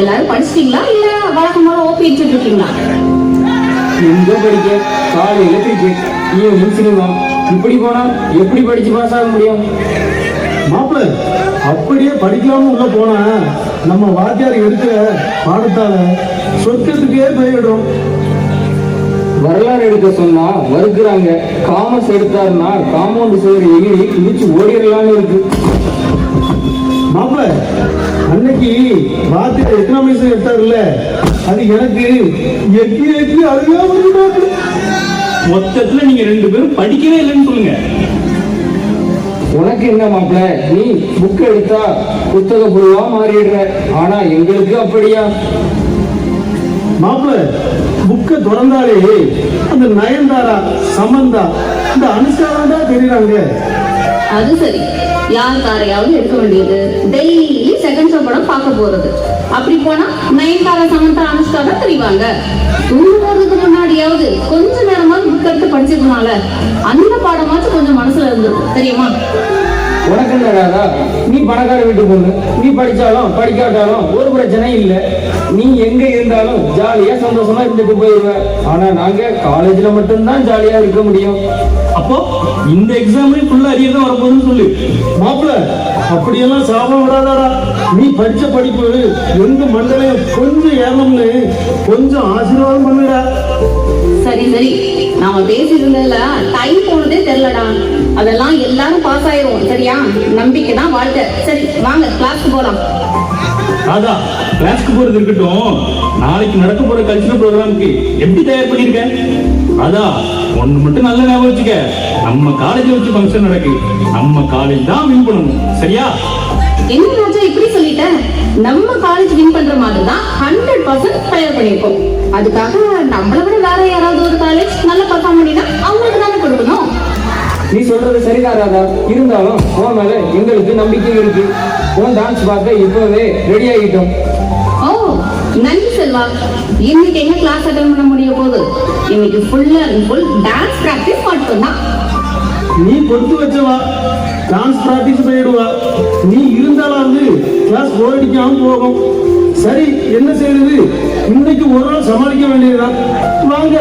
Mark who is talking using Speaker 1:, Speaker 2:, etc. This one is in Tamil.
Speaker 1: எல்லாரும் படிச்சிட்டீங்களா? இல்ல வழக்கம் போல ஓபி அடிச்சுட்டு இருக்கீங்களா?
Speaker 2: எங்க படிக்க காலையில கிரிக்கெட் ஈவினிங் சினிமா இப்படி போனா எப்படி படிச்சு பாஸ் ஆக முடியும்?
Speaker 3: மாப்பிள்ள அப்படியே படிக்காம உள்ள போனா நம்ம வாத்தியார் எடுக்கிற பாடத்தால சொர்க்கத்துக்கே போயிடுறோம்
Speaker 2: வரலாறு எடுக்க சொன்னா மறுக்கிறாங்க. காமர்ஸ் எடுத்தாருன்னா காம்பவுண்ட் சுவர் எகிரி இடிச்சு ஓடிடலாம்னு இருக்கு.
Speaker 3: மாப்பிள்ள அன்னைக்கு வாத்தியார் எக்கனாமிக்ஸ் எடுத்தாருல்ல? அது எனக்கு எக்கி எக்கி அழுகா.
Speaker 4: மொத்தத்துல நீங்க ரெண்டு பேரும் படிக்கவே இல்லைன்னு சொல்லுங்க.
Speaker 2: உனக்கு என்ன மாப்பிள? நீ புக் எடுத்தா புத்தக புழுவா மாறிடுற. ஆனா எங்களுக்கு அப்படியா?
Speaker 3: மாப்பிள்ள புக்கை திறந்தாலே அந்த நயன்தாரா சமந்தா இந்த அனுஷ்காரம் தான் தெரியுறாங்க.
Speaker 1: அது சரி. யார் காரையாவது எடுக்க வேண்டியது? டெய்லி படம் பார்க்க போறது. அப்படி போனா நயன்தாரா சமந்தா அனுஷ்கா தான் தெரிவாங்க. தூங்க போறதுக்கு முன்னாடியாவது கொஞ்ச நேரமாவது புக் எடுத்து படிச்சிருக்கலாம்ல அந்த பாடமாச்சும் கொஞ்சம் மனசுல இருந்திருக்கும். தெரியுமா?
Speaker 2: உனக்கு என்ன ராதா? நீ பணக்கார வீட்டு பொண்ணு நீ படிச்சாலும் படிக்காட்டாலும் ஒரு பிரச்சனை இல்லை. நீ எங்க இருந்தாலும் ஜாலியா சந்தோஷமா இருந்துட்டு போயிருவ. ஆனா நாங்க காலேஜ்ல மட்டும்தான் ஜாலியா இருக்க முடியும்.
Speaker 4: அப்போ இந்த எக்ஸாம்லயும் ஃபுல்லா அரியர் தான் வரப்போகுதுன்னு சொல்லு.
Speaker 3: மாப்பிள்ள அப்படியெல்லாம் சாபம் விடாதாடா நீ படிச்ச படிப்பு எந்த மண்டலையும் கொஞ்சம் ஏறணும்னு கொஞ்சம் ஆசீர்வாதம் பண்ணுடா.
Speaker 1: சரி சரி. நாம பேசிட்டு டைம் போனதே தெரியலடா. அதெல்லாம் எல்லாரும் பாஸ் ஆயிரும் சரியா? நம்பிக்கை தான் வாழ்க்கை. சரி வாங்க கிளாஸ்க்கு போலாம்.
Speaker 4: ராதா கிளாஸ்க்கு போறது இருக்கட்டும். நாளைக்கு நடக்க போற கல்ச்சுரல் ப்ரோக்ராமுக்கு எப்படி தயார் பண்ணிருக்க? ராதா ஒண்ணு மட்டும் நல்ல ஞாபகம் வச்சுக்க. நம்ம காலேஜ் வச்சு ஃபங்க்ஷன் நடக்கு. நம்ம காலேஜ் தான் வின் பண்ணணும். சரியா?
Speaker 1: என்ன ராஜா இப்படி சொல்லிட்ட? நம்ம காலேஜ் வின் பண்ற மாதிரி தான் ஹண்ட்ரட் பர்சன்ட் தயார் பண்ணியிருக்கோம் அதுக்காக நம்மளை விட வேற யாராவது ஒரு காலேஜ் நல்ல பர்ஃபார்ம் பண்ணினா அவங்களுக்கு தானே கொடுக்கணும்?
Speaker 2: நீ சொல்றது சரிதான் ராதா. இருந்தாலும் உன் மேல எங்களுக்கு நம்பிக்கை இருக்கு. உன் டான்ஸ் பார்க்க இப்பவே ரெடி ஆகிட்டோம்
Speaker 1: ஓ நன்றி செல்வா. இன்னைக்கு எங்க கிளாஸ் அட்டன் பண்ண முடிய போகுது? இன்னைக்கு full and full dance practice மட்டும்தான்
Speaker 3: நீ கொடுத்து வச்சவா? டான்ஸ் பிராக்டிஸ் போயிடுவா நீ இருந்தாலாவது கிளாஸ் போயிடிக்காம போகும். சரி என்ன செய்யறது? இன்னைக்கு ஒரு நாள் சமாளிக்க வேண்டியதுதான். வாங்க.